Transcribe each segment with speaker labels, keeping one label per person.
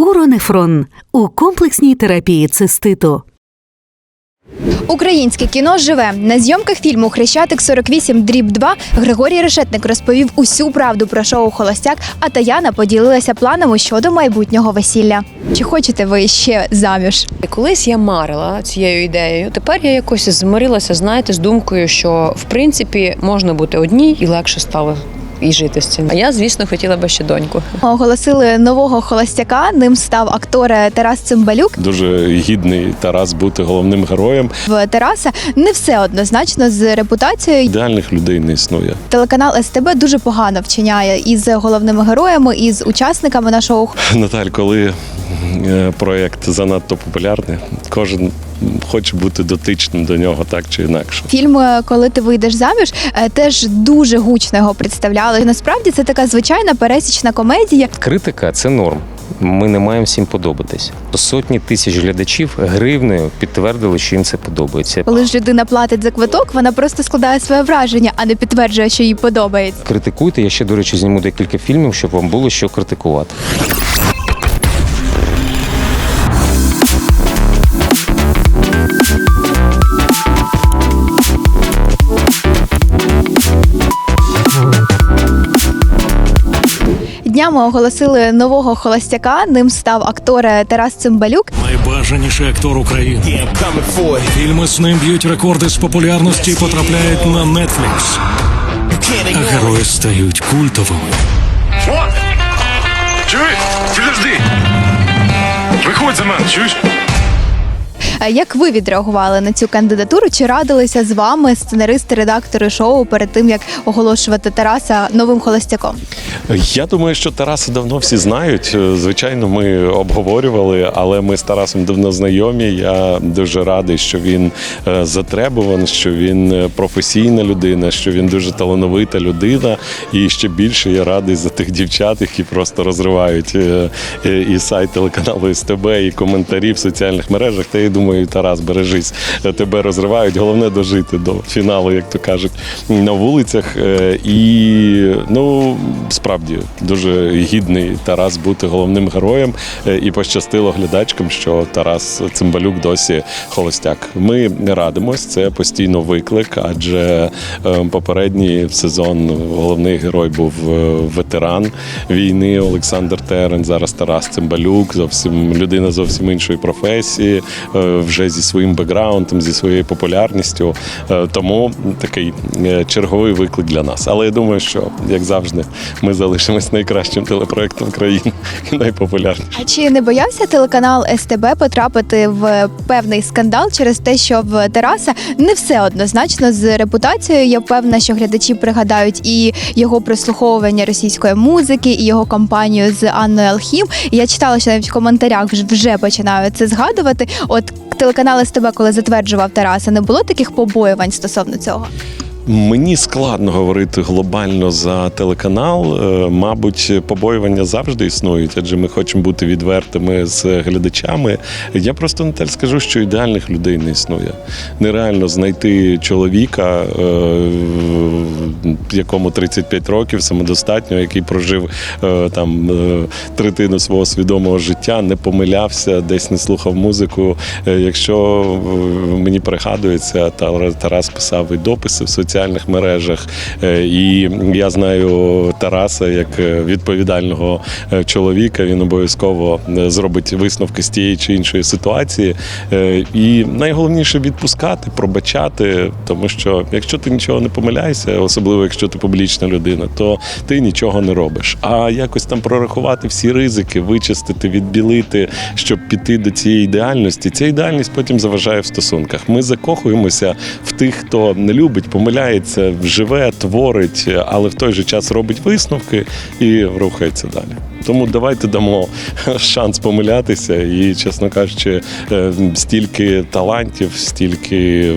Speaker 1: Уронефрон у комплексній терапії циститу.
Speaker 2: Українське кіно живе на зйомках фільму Хрещатик 48 дріб 2 Григорій Решетник розповів усю правду про шоу Холостяк, а Таяна поділилася планами щодо майбутнього весілля. Чи хочете ви ще заміж?
Speaker 3: Колись я марила цією ідеєю. Тепер я якось змирилася, знаєте, з думкою, що в принципі можна бути одній і легше стало і жити з цим. А я, звісно, хотіла би ще доньку.
Speaker 2: Оголосили нового холостяка. Ним став актор Тарас Цимбалюк.
Speaker 4: Дуже гідний Тарас бути головним героєм.
Speaker 2: В Тараса не все однозначно з репутацією.
Speaker 4: Ідеальних людей не існує.
Speaker 2: Телеканал СТБ дуже погано вчиняє із головними героями, із учасниками нашого
Speaker 4: Наталь, коли е, проєкт занадто популярний, кожен хоче бути дотичним до нього так чи інакше.
Speaker 2: Фільм е, Коли ти вийдеш заміж е, теж дуже гучно його представляли. Насправді це така звичайна пересічна комедія.
Speaker 5: Критика це норм. Ми не маємо всім подобатись. Сотні тисяч глядачів гривнею підтвердили, що їм це подобається.
Speaker 2: Коли ж людина платить за квиток, вона просто складає своє враження, а не підтверджує, що їй подобається.
Speaker 5: Критикуйте. Я ще, до речі, зніму декілька фільмів, щоб вам було що критикувати.
Speaker 2: Днями оголосили нового холостяка. Ним став актор е, Тарас Цимбалюк.
Speaker 6: Найбажаніший актор України. Фільми з ним б'ють рекорди з популярності і потрапляють на Netflix. А герої стають культовими.
Speaker 7: Чуєш? Підожди! Виходь за мене, чуєш?
Speaker 2: Е, Як ви відреагували на цю кандидатуру? Чи радилися з вами сценаристи, редактори шоу перед тим як оголошувати Тараса новим холостяком?
Speaker 4: Я думаю, що Тараса давно всі знають. Е, Звичайно, ми обговорювали, але ми з Тарасом давно знайомі. Я дуже радий, що він е, затребуваний, що він професійна людина, що він дуже талановита людина. І ще більше я радий за тих дівчат, які просто розривають і сайт телеканалу СТБ, і коментарі в соціальних мережах. Та я думаю, Тарас, бережись, е, тебе розривають. Головне дожити до фіналу, як то кажуть, на вулицях. Е, І ну справді дуже гідний Тарас бути головним героєм. Е, І пощастило глядачкам, що Тарас Цимбалюк досі холостяк. Ми радимось, це постійно виклик, адже попередній сезон головний герой був ветеран війни Олександр Терен. Зараз Тарас Цимбалюк, зовсім людина зовсім іншої професії, вже зі своїм бекграундом, зі своєю популярністю. Е, Тому такий е, черговий виклик для нас. Але я думаю, що як завжди, ми залишимось найкращим телепроектом країни і найпопулярнішим.
Speaker 2: А чи не боявся телеканал СТБ потрапити в певний скандал через те, що в Тараса не все однозначно з репутацією? Я впевнена, що глядачі пригадають і його прослуховування російської музики, і його кампанію з Анною Алхім. Я читала, що навіть в коментарях вже- починають це згадувати. От телеканал СТБ, коли затверджував Тараса, не було таких побоювань стосовно цього.
Speaker 4: Мені складно говорити глобально за телеканал. Е, Мабуть, побоювання завжди існують, адже ми хочемо бути відвертими з глядачами. Я просто Наталь скажу, що ідеальних людей не існує. Нереально знайти чоловіка, е, якому 35 років, самодостатньо, який прожив е, там третину свого свідомого життя, не помилявся, десь не слухав музику. Якщо мені пригадується, Тар- Тарас писав і дописи в соціальних мережах, е, і я знаю Тараса як е, відповідального е, чоловіка. Він обов'язково зробить висновки з тієї чи іншої ситуації. І найголовніше відпускати, пробачати, тому що якщо ти нічого не помиляєшся, особливо якщо ти публічна людина, то ти нічого не робиш. А якось там прорахувати всі ризики, вичистити, відбілити, щоб піти до цієї ідеальності. Ця ідеальність потім заважає в стосунках. Ми закохуємося в тих, хто не любить, помиляється, живе, творить, але в той же час робить висновки і рухається далі. Тому давайте дамо шанс помилятися. І, чесно кажучи, е, стільки талантів, стільки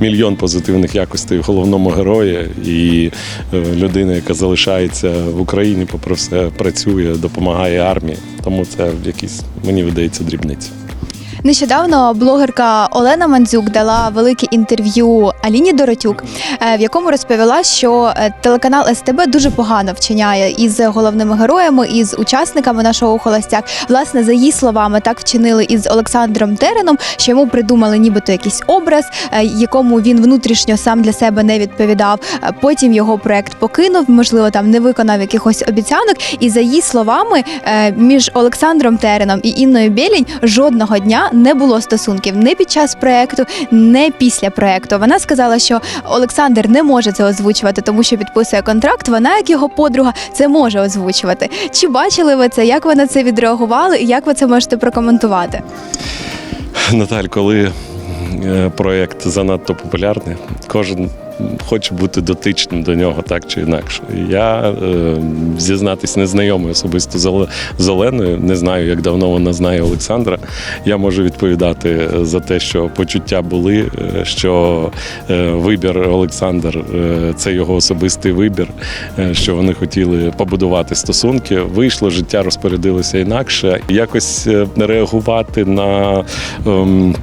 Speaker 4: мільйон позитивних якостей головному герої, і е, людина, яка залишається в Україні, попри все працює, допомагає армії. Тому це якісь мені видається дрібниці.
Speaker 2: Нещодавно блогерка Олена Мандзюк дала велике інтерв'ю Аліні Доротюк, е, в якому розповіла, що е, телеканал СТБ дуже погано вчиняє із головними героями, із учасниками нашого холостяк. Власне, за її словами, так вчинили із Олександром Тереном, що йому придумали нібито якийсь образ, е, якому він внутрішньо сам для себе не відповідав. Потім його проект покинув, можливо, там не виконав якихось обіцянок. І за її словами, між Олександром Тереном і Інною Білінь жодного дня не було стосунків не під час проекту, не після проекту. Вона сказала, що Олександр не може це озвучувати, тому що підписує контракт. Вона, як його подруга, це може озвучувати. Чи бачили ви це? Як ви на це відреагували, і як ви це можете прокоментувати?
Speaker 4: Наталь, коли е, проєкт занадто популярний, кожен хоче бути дотичним до нього так чи інакше. Я е, зізнатись незнайомий особисто з Оле- Оленою, не знаю, як давно вона знає Олександра. Я можу відповідати е, за те, що почуття були, е, що е, вибір Олександр е, це його особистий вибір, е, що вони хотіли побудувати стосунки. Вийшло, життя розпорядилося інакше. Якось е, реагувати на. ем,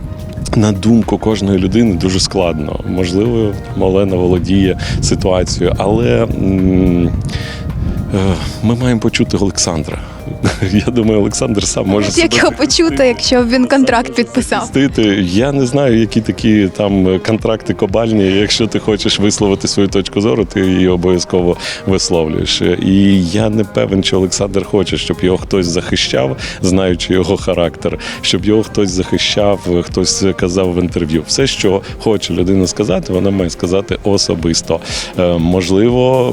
Speaker 4: на думку кожної людини дуже складно. Можливо, Олена володіє ситуацією, але е, ми маємо почути Олександра. Я думаю, Олександр сам може
Speaker 2: Як його почути, якщо він контракт підписав?
Speaker 4: захистити. Я не знаю, які такі там контракти кобальні. Якщо ти хочеш висловити свою точку зору, ти її обов'язково висловлюєш. І я не певен, чи Олександр хоче, щоб його хтось захищав, знаючи його характер, щоб його хтось захищав, хтось казав в інтерв'ю. Все, що хоче людина сказати, вона має сказати особисто. Е, Можливо,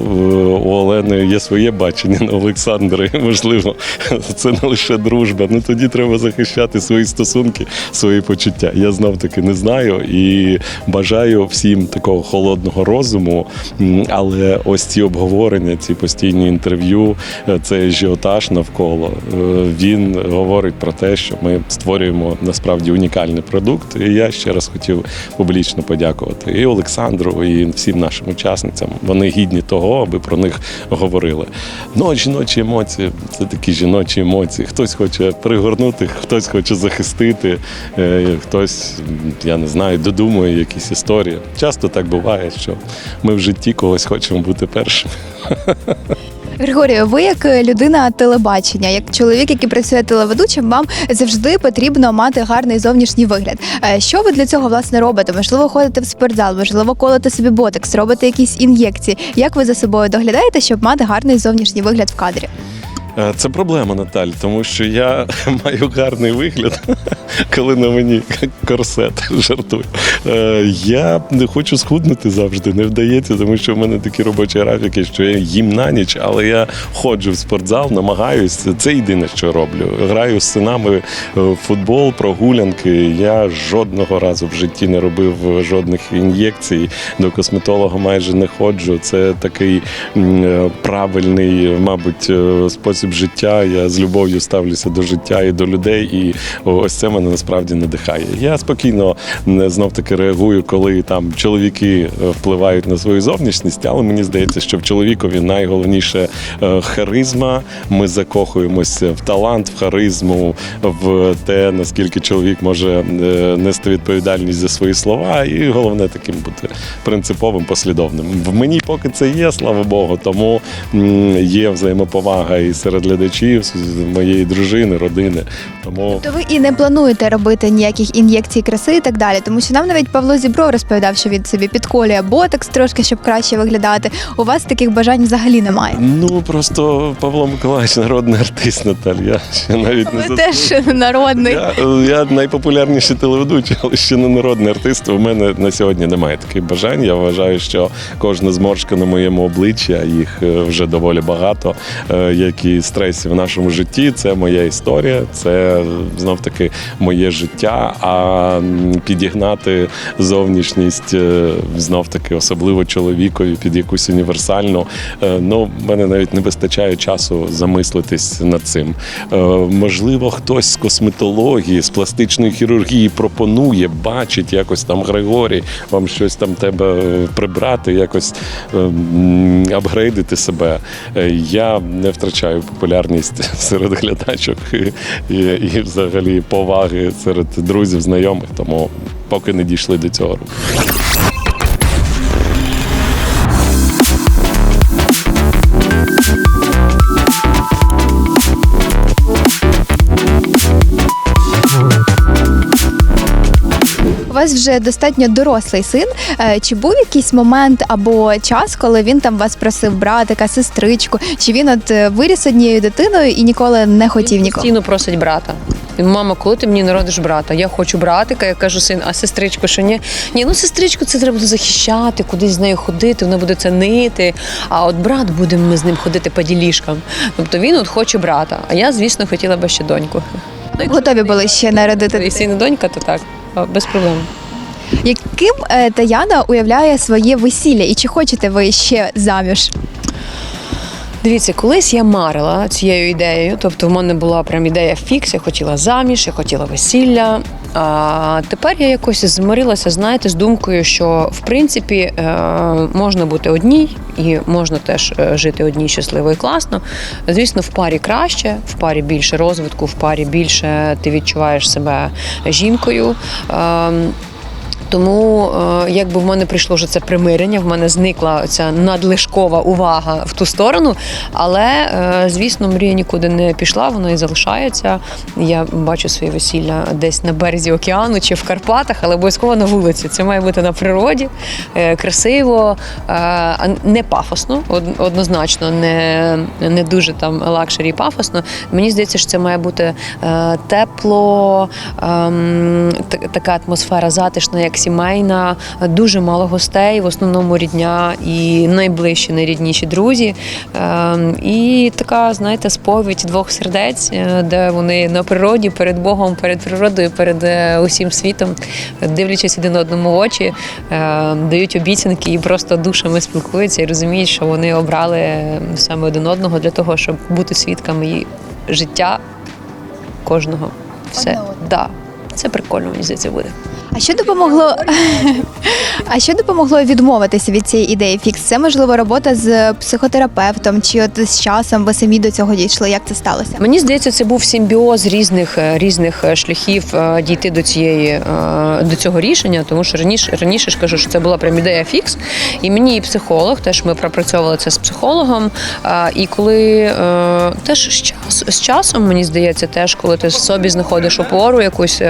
Speaker 4: у Олени є своє бачення на Олександра. і, Можливо, це не лише дружба. Ну тоді треба захищати свої стосунки, свої почуття. Я знов таки не знаю і бажаю всім такого холодного розуму. Але ось ці обговорення, ці постійні інтерв'ю, е, цей ажіотаж навколо е, він говорить про те, що ми створюємо насправді унікальний продукт. І я ще раз хотів публічно подякувати і Олександру, і всім нашим учасницям. Вони гідні того, аби про них говорили. А жіночі емоції це такі жіночі емоції. Хтось хоче пригорнути, хтось хоче захистити, е, хтось, я не знаю, додумує якісь історії. Часто так буває, що ми в житті когось хочемо бути першими.
Speaker 2: Григорію, ви як людина телебачення, як чоловік, який працює телеведучим, вам завжди потрібно мати гарний зовнішній вигляд. Е, Що ви для цього власне робите? Можливо, ходите в спортзал, можливо, колите собі ботекс, робите якісь ін'єкції. Як ви за собою доглядаєте, щоб мати гарний зовнішній вигляд в кадрі?
Speaker 4: Е, Це проблема, Наталь, тому що я маю гарний вигляд, коли на мені корсет жартую. Е, Я не хочу схуднути завжди, не вдається, тому що в мене такі робочі графіки, що я їм на ніч, але я ходжу в спортзал, намагаюсь. Це єдине, що роблю. Граю з синами в футбол, прогулянки. Я жодного разу в житті не робив жодних ін'єкцій. До косметолога майже не ходжу. Це такий е, правильний, мабуть, е, спосіб життя. Я з любов'ю ставлюся до життя і до людей, і ось це мене насправді надихає. Я спокійно знов таки реагую, коли там чоловіки е, впливають на свою зовнішність, але мені здається, що в чоловікові найголовніше е, харизма. Ми закохуємося в талант, в харизму, в те, наскільки чоловік може е, нести відповідальність за свої слова, і головне таким бути принциповим, послідовним. В мені поки це є, слава Богу, тому є взаємоповага і серед глядачів, з моєї дружини, родини. Тому
Speaker 2: То ви і не плануєте робити ніяких ін'єкцій краси і так далі, тому що нам навіть Павло Зібров розповідав, що він собі підколює ботекс трошки, щоб краще виглядати. У вас таких бажань взагалі немає.
Speaker 4: ну просто Павло Миколаївич народний артист, Наталь. Я ще навіть не
Speaker 2: Ви теж народний.
Speaker 4: Я, я найпопулярніший телеведучий, але ще не народний артист. У мене на сьогодні немає таких бажань. Я вважаю, що кожна зморшка на моєму обличчі, а їх е, вже доволі багато, е, як і стресів в нашому житті. Це моя історія, це знов таки моє життя. А підігнати зовнішність е, знов таки, особливо чоловікові, під якусь універсальну. е, Ну, мене навіть не вистачає часу замислитись над цим. Е, Можливо, хтось з косметології, з пластичної хірургії пропонує, бачить якось там Григорій, вам щось там тебе прибрати, якось е, апгрейдити себе. Я не втрачаю популярність серед глядачок і, і, взагалі поваги серед друзів, знайомих. Тому поки не дійшли до цього.
Speaker 2: Вас вже достатньо дорослий син. Е, Чи був якийсь момент або час, коли він там вас просив братика, сестричку? Чи він от е, виріс однією дитиною і ніколи не хотів нікого?
Speaker 3: Постійно просить брата. Він, Мама, коли ти мені народиш брата? Я хочу братика. Я кажу, син, а сестричку, що ні? Ні, ну сестричку це треба буде захищати, кудись з нею ходити, вона буде це нити. А от брат будемо ми з ним ходити по ділішкам. Тобто він от хоче брата. А я, звісно, хотіла би ще доньку. Ну,
Speaker 2: Готові були ще народити
Speaker 3: син і донька, то так, без проблем.
Speaker 2: Яким е, Таяна уявляє своє весілля, і чи хочете ви ще заміж?
Speaker 3: Дивіться, колись я марила цією ідеєю. Тобто, в мене була прям ідея фікс, я хотіла заміж, я хотіла весілля. А тепер я якось змирилася, знаєте, з думкою, що в принципі е, можна бути одній і можна теж е, жити одній щасливо і класно. Звісно, в парі краще, в парі більше розвитку, в парі більше ти відчуваєш себе жінкою. Тому, е, якби в мене прийшло вже це примирення, в мене зникла ця надлишкова увага в ту сторону. Але, е, звісно, мрія нікуди не пішла, вона і залишається. Я бачу своє весілля десь на березі океану чи в Карпатах, але обов'язково на вулиці. Це має бути на природі, е, красиво, не пафосно, однозначно, не, не дуже там лакшері пафосно. Мені здається, що це має бути тепло, ем, така атмосфера затишна, як сімейна, дуже мало гостей, в основному рідня і найближчі, найрідніші друзі. Ем, і така, знаєте, сповідь двох сердець, е, де вони на природі, перед Богом, перед природою, перед е, усім світом, дивлячись один одному в очі, е, дають обіцянки і просто душами спілкуються і розуміють, що вони обрали саме один одного для того, щоб бути свідками і життя кожного. Все. Да. Це прикольно, мені здається, буде.
Speaker 2: А що допомогло? А що допомогло відмовитися від цієї ідеї фікс? Це можливо робота з психотерапевтом, чи от з часом ви самі до цього дійшли? Як це сталося?
Speaker 3: Мені здається, це був симбіоз різних е, різних е, шляхів е, дійти до цієї до цього рішення, тому що раніше раніше ж кажу, що це була прям ідея фікс. І мені і психолог, теж ми пропрацьовували це з психологом. І коли теж з час з часом, мені здається, теж коли ти в собі знаходиш опору якусь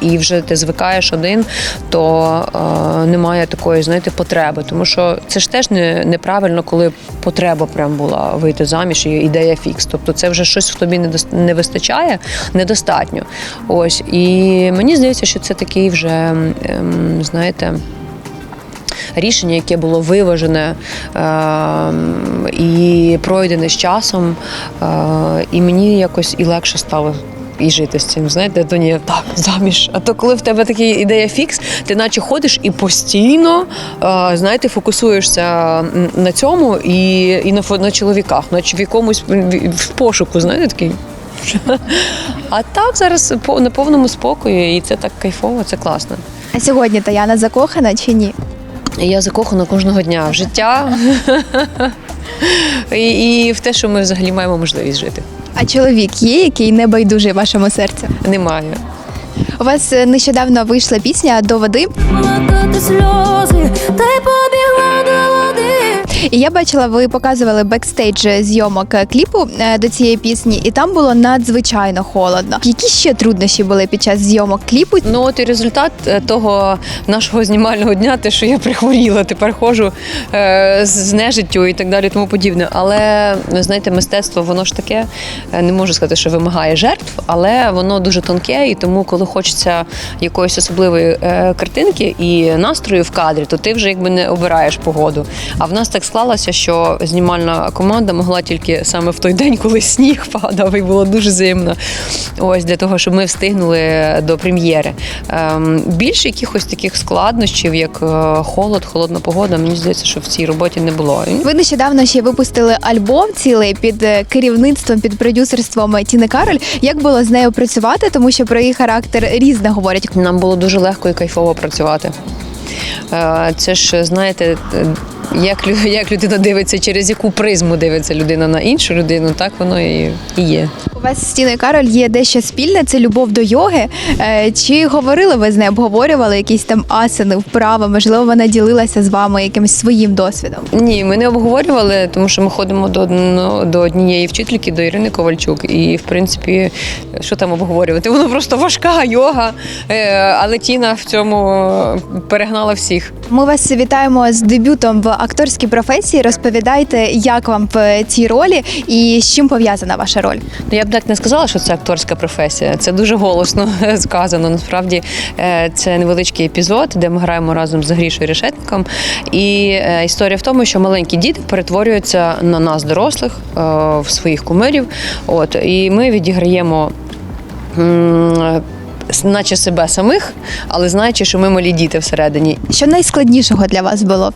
Speaker 3: і вже ти звикаєш один, то е, немає такої, знаєте, потреби. Тому що це ж теж не, неправильно, коли потреба прям була вийти заміж і ідея фікс. Тобто це вже щось в тобі не не вистачає, недостатньо. Ось і мені здається, що це такий вже, ем, знаєте. Рішення, яке було виважене ем, і пройдене з часом, е, і мені якось і легше стало. І жити з цим, знаєте, то ні, так, заміж. А то коли в тебе така ідея фікс, ти наче ходиш і постійно, знаєте, фокусуєшся на цьому і, і на, на чоловіках, наче в якомусь в- пошуку, знаєте, такий. А так зараз на повному спокої, і це так кайфово, це класно.
Speaker 2: А сьогодні Таяна закохана чи ні?
Speaker 3: Я закохана кожного дня в життя і, і в те, що ми взагалі маємо можливість жити.
Speaker 2: А чоловік є, який не байдужий вашому серцю?
Speaker 3: Немає.
Speaker 2: У вас е, нещодавно вийшла пісня до води,
Speaker 8: Плакати сльози, та й побігла до води.
Speaker 2: І я бачила, ви показували бекстейдж зйомок е, кліпу е, до цієї пісні, і там було надзвичайно холодно. Які ще труднощі були під час зйомок кліпу?
Speaker 3: Ну от і результат е, того нашого знімального дня, те, що я прихворіла, тепер ходжу з- нежиттю і так далі, тому подібне. Але знаєте, мистецтво воно ж таке, не можу сказати, що вимагає жертв, але воно дуже тонке, і тому, коли хочеться якоїсь особливої картинки і настрою в кадрі, то ти вже якби не обираєш погоду. А в нас так склалося, що знімальна команда могла тільки саме в той день, коли сніг падав, і було дуже зимно. Ось для того, щоб ми встигнули до прем'єри. Ем, більше якихось таких складнощів, як е, холод, холодна погода, мені здається, що в цій роботі не було.
Speaker 2: Ви нещодавно ще випустили альбом цілий під е, керівництвом, під продюсерством Тіни Кароль. Як було з нею працювати, тому що про її характер різне говорять.
Speaker 3: Нам було дуже легко і кайфово працювати. Е, Це ж, знаєте, як, як людина дивиться, через яку призму дивиться людина на іншу людину, так воно і, і є.
Speaker 2: У вас з Тіною Кароль є дещо спільне, це любов до йоги. Е, Чи говорили ви з нею, обговорювали якісь там асани, вправи? Можливо, вона ділилася з вами якимось своїм досвідом?
Speaker 3: Ні, ми не обговорювали, тому що ми ходимо до, одно- до однієї вчительки, до Ірини Ковальчук. І, в принципі, що там обговорювати? Воно просто важка йога, е, але Тіна в цьому перегнала всіх.
Speaker 2: Ми вас вітаємо з дебютом в акторській професії. Розповідайте, як вам в цій ролі і з чим пов'язана ваша роль?
Speaker 3: Ну, я б так не сказала, що це акторська професія. Це дуже голосно сказано. Насправді е, це невеличкий епізод, де ми граємо разом з Грішою Решетником. І е, історія в тому, що маленькі діти перетворюються на нас, дорослих, е, в своїх кумирів. От і ми відіграємо. Наче себе самих, але знаючи, що ми малі діти всередині.
Speaker 2: Що найскладнішого для вас було?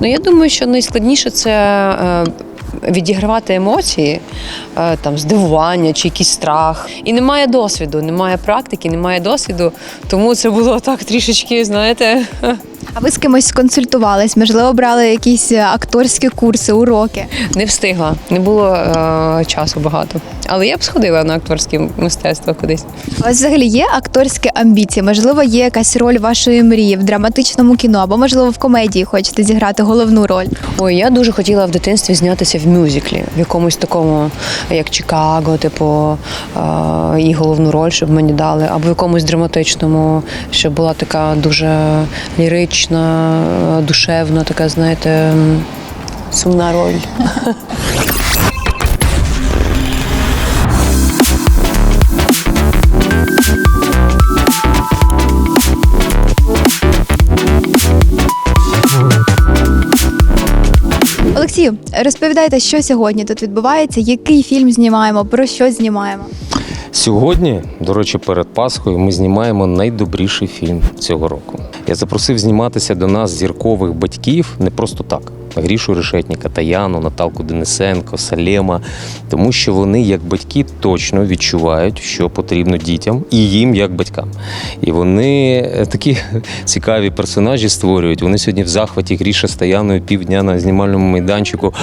Speaker 3: Ну я думаю, що найскладніше це е, відігравати емоції, там здивування чи якийсь страх. І немає досвіду, немає практики, немає досвіду. Тому це було так трішечки, знаєте.
Speaker 2: А ви з кимось консультувались? Можливо, брали якісь е, акторські курси, уроки?
Speaker 3: Не встигла, не було е, часу багато. Але я б сходила на акторське мистецтво кудись.
Speaker 2: У вас взагалі є акторські амбіції? Можливо, є якась роль вашої мрії в драматичному кіно, або можливо в комедії хочете зіграти головну роль.
Speaker 3: Ой, я дуже хотіла в дитинстві знятися в мюзиклі, в якомусь такому, як Чикаго, типу, е, і головну роль, щоб мені дали, або в якомусь драматичному, щоб була така дуже лірична, душевна, така, знаєте, сумна роль.
Speaker 2: Олексію, розповідайте, що сьогодні тут відбувається, який фільм знімаємо, про що знімаємо.
Speaker 5: Сьогодні, до речі, перед Пасхою ми знімаємо найдобріший фільм цього року. Я запросив зніматися до нас зіркових батьків не просто так. Грішу Решетніка, Таяну, Наталку Денисенко, Салема, тому що вони, як батьки, точно відчувають, що потрібно дітям і їм як батькам. І вони е, такі цікаві персонажі створюють. Вони сьогодні в захваті Гріша з Таяною півдня на знімальному майданчику.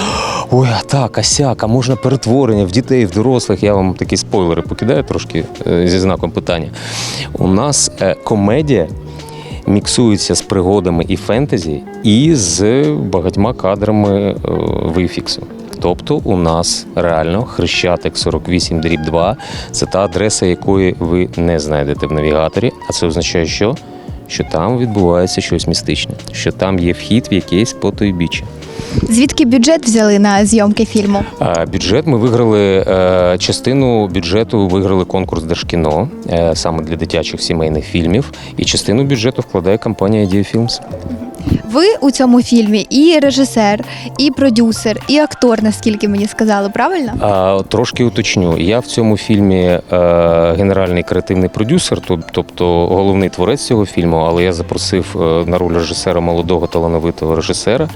Speaker 5: Ой, а так, а сяк, а можна перетворення в дітей, в дорослих. Я вам такі спойлери покидаю трошки е, зі знаком питання. У нас е, комедія міксується з пригодами і фентезі, і з багатьма кадрами е, вифіксу. Тобто у нас реально Хрещатик 48 дріб 2 це та адреса, якої ви не знайдете в навігаторі. А це означає, що? Що там відбувається щось містичне, що там є вхід в якесь потойбіччя.
Speaker 2: Звідки бюджет взяли на зйомки фільму?
Speaker 5: А, Бюджет ми виграли е, частину бюджету виграли конкурс Держкіно е, саме для дитячих сімейних фільмів. І частину бюджету вкладає компанія Films.
Speaker 2: Ви у цьому фільмі і режисер, і продюсер, і актор, наскільки мені сказали, правильно?
Speaker 5: А, трошки уточню. Я в цьому фільмі е, генеральний креативний продюсер, тобто головний творець цього фільму, але я запросив е, на роль режисера молодого талановитого режисера.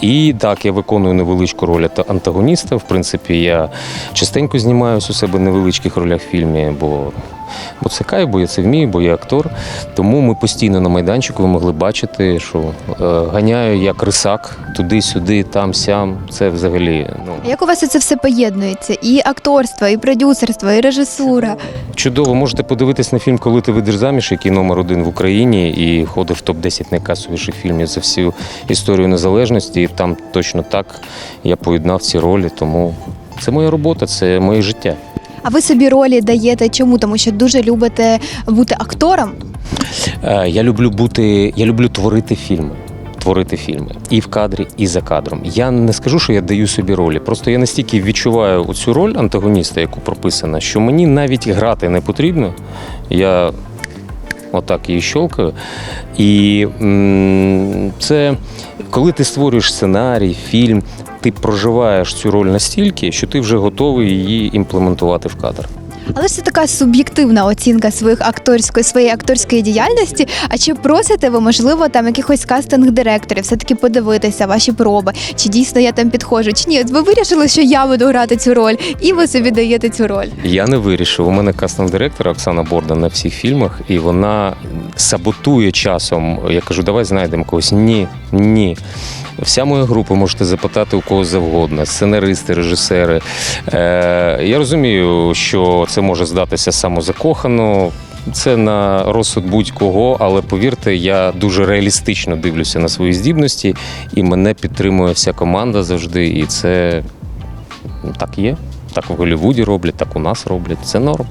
Speaker 5: І так, я виконую невеличку роль антагоніста. В принципі, я частенько знімаюся у себе в невеличких ролях в фільмі, бо. Бо це кайф, бо я це вмію, бо я актор. Тому ми постійно на майданчику ви могли бачити, що е, ганяю як рисак туди-сюди, там, сям. Це взагалі ну,
Speaker 2: Як у вас це все поєднується? І акторство, і продюсерство, і режисура.
Speaker 5: Чудово, можете подивитись на фільм, коли ти вийдеш заміж, який номер один в Україні і ходив в топ-10 найкасовіших фільмів за всю історію незалежності. І там точно так я поєднав ці ролі. Тому це моя робота, це моє життя.
Speaker 2: А ви собі ролі даєте чому? Тому що дуже любите бути актором.
Speaker 5: Е, Я люблю бути, я люблю творити фільми. Творити фільми і в кадрі, і за кадром. Я не скажу, що я даю собі ролі. Просто я настільки відчуваю цю роль антагоніста, яку прописана, що мені навіть грати не потрібно. Я отак її щолкаю. І м, це коли ти створюєш сценарій, фільм, ти проживаєш цю роль настільки, що ти вже готовий її імплементувати в кадр.
Speaker 2: Але ж це така суб'єктивна оцінка своїх акторської своєї акторської діяльності. А чи просите ви, можливо, там якихось кастинг-директорів все-таки подивитися ваші проби? Чи дійсно я там підходжу? Чи ні? От ви вирішили, що я буду грати цю роль, і ви собі даєте цю роль.
Speaker 5: Я не вирішив. У мене кастинг-директор Оксана Борда на всіх фільмах, і вона саботує часом. Я кажу, давай знайдемо когось. Ні, ні. Вся моя група можете запитати у кого завгодно, сценаристи, режисери. Е, я розумію, що це може здатися самозакохано. Це на розсуд будь-кого, але повірте, я дуже реалістично дивлюся на свої здібності, і мене підтримує вся команда завжди. І це так є. Так в Голлівуді роблять, так у нас роблять. Це норм.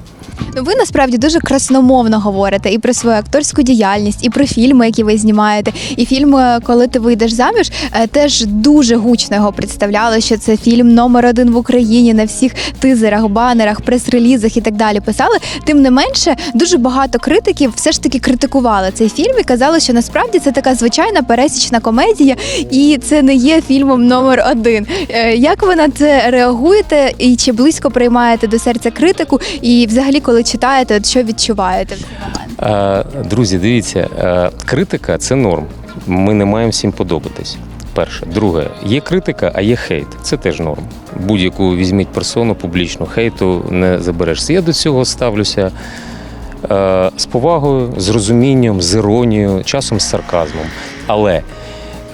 Speaker 2: Ну, ви насправді дуже красномовно говорите і про свою акторську діяльність, і про фільми, які ви знімаєте. І фільм, е, коли ти вийдеш заміж, е, теж дуже гучно його представляли, що це фільм номер один в Україні на всіх тизерах, банерах, прес-релізах і так далі. Писали. Тим не менше, дуже багато критиків все ж таки критикували цей фільм і казали, що насправді це така звичайна пересічна комедія, і це не є фільмом номер один. Е, Як ви на це реагуєте, і чи близько приймаєте до серця критику? І взагалі, коли читаєте, от що відчуваєте в цей момент?
Speaker 5: Е, Друзі, дивіться, е, критика це норм. Ми не маємо всім подобатись. Перше. Друге, є критика, а є хейт. Це теж норм. Будь-яку візьміть персону публічну, хейту не заберешся. Я до цього ставлюся е, з повагою, з розумінням, з іронією, часом з сарказмом. Але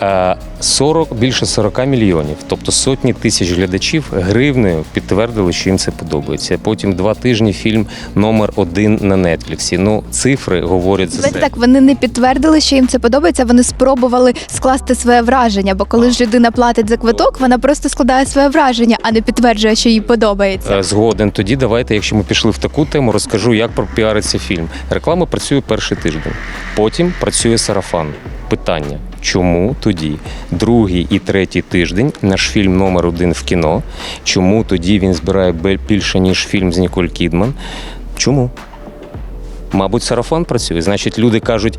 Speaker 5: е, 40, більше 40 мільйонів, тобто сотні тисяч глядачів гривнею підтвердили, що їм це подобається. Потім два тижні фільм номер один на Нетфліксі. Ну, цифри говорять за себе.
Speaker 2: так вони не підтвердили, що їм це подобається. Вони спробували скласти своє враження. Бо коли ж людина платить за квиток, вона просто складає своє враження, а не підтверджує, що їй подобається.
Speaker 5: Е, Згоден. Тоді давайте, якщо ми пішли в таку тему, розкажу, як пропіариться фільм. Реклама працює перший тиждень, потім працює сарафан. Питання: чому тоді другий і третій тиждень наш фільм номер один в кіно? Чому тоді він збирає більше ніж фільм з Ніколь Кідман? Чому? Мабуть, сарафан працює. Значить, люди кажуть,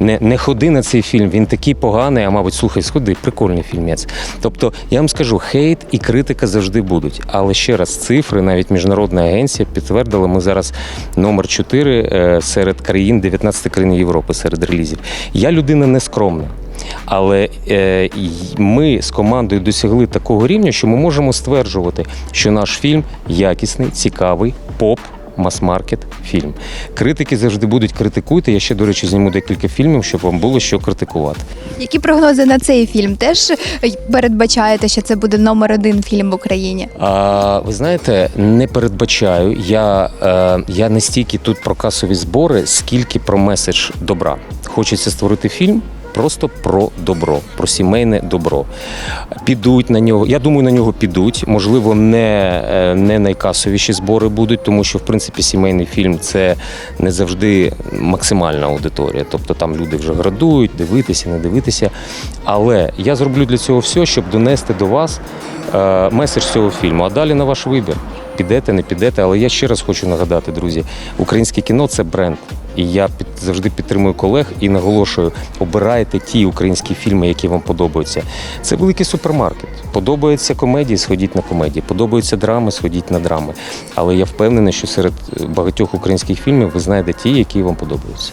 Speaker 5: не, не ходи на цей фільм, він такий поганий, а мабуть, слухай, сходи, прикольний фільмець. Тобто, я вам скажу, хейт і критика завжди будуть. Але ще раз, цифри, навіть міжнародна агенція підтвердила, ми зараз номер 4 серед країн, 19 країн Європи серед релізів. Я людина нескромна. Але е, ми з командою досягли такого рівня, що ми можемо стверджувати, що наш фільм якісний, цікавий, поп. Мас-маркет фільм. Критики завжди будуть критикуйте. Я ще, до речі, зніму декілька фільмів, щоб вам було що критикувати.
Speaker 2: Які прогнози на цей фільм? Теж е, передбачаєте, що це буде номер один фільм в Україні?
Speaker 5: А, ви знаєте, не передбачаю. Я, е, я не стільки тут про касові збори, скільки про меседж добра. Хочеться створити фільм. Просто про добро, про сімейне добро. Підуть на нього. Я думаю, на нього підуть. Можливо, не, е, не найкасовіші збори будуть, тому що в принципі сімейний фільм це не завжди максимальна аудиторія. Тобто там люди вже градують, дивитися, не дивитися. Але я зроблю для цього все, щоб донести до вас е, меседж цього фільму. А далі на ваш вибір. Підете, не підете. Але я ще раз хочу нагадати, друзі, українське кіно це бренд. І я під, завжди підтримую колег і наголошую, обирайте ті українські фільми, які вам подобаються. Це великий супермаркет. Подобаються комедії, сходіть на комедії. Подобаються драми, сходіть на драми. Але я впевнений, що серед багатьох українських фільмів ви знайдете ті, які вам подобаються.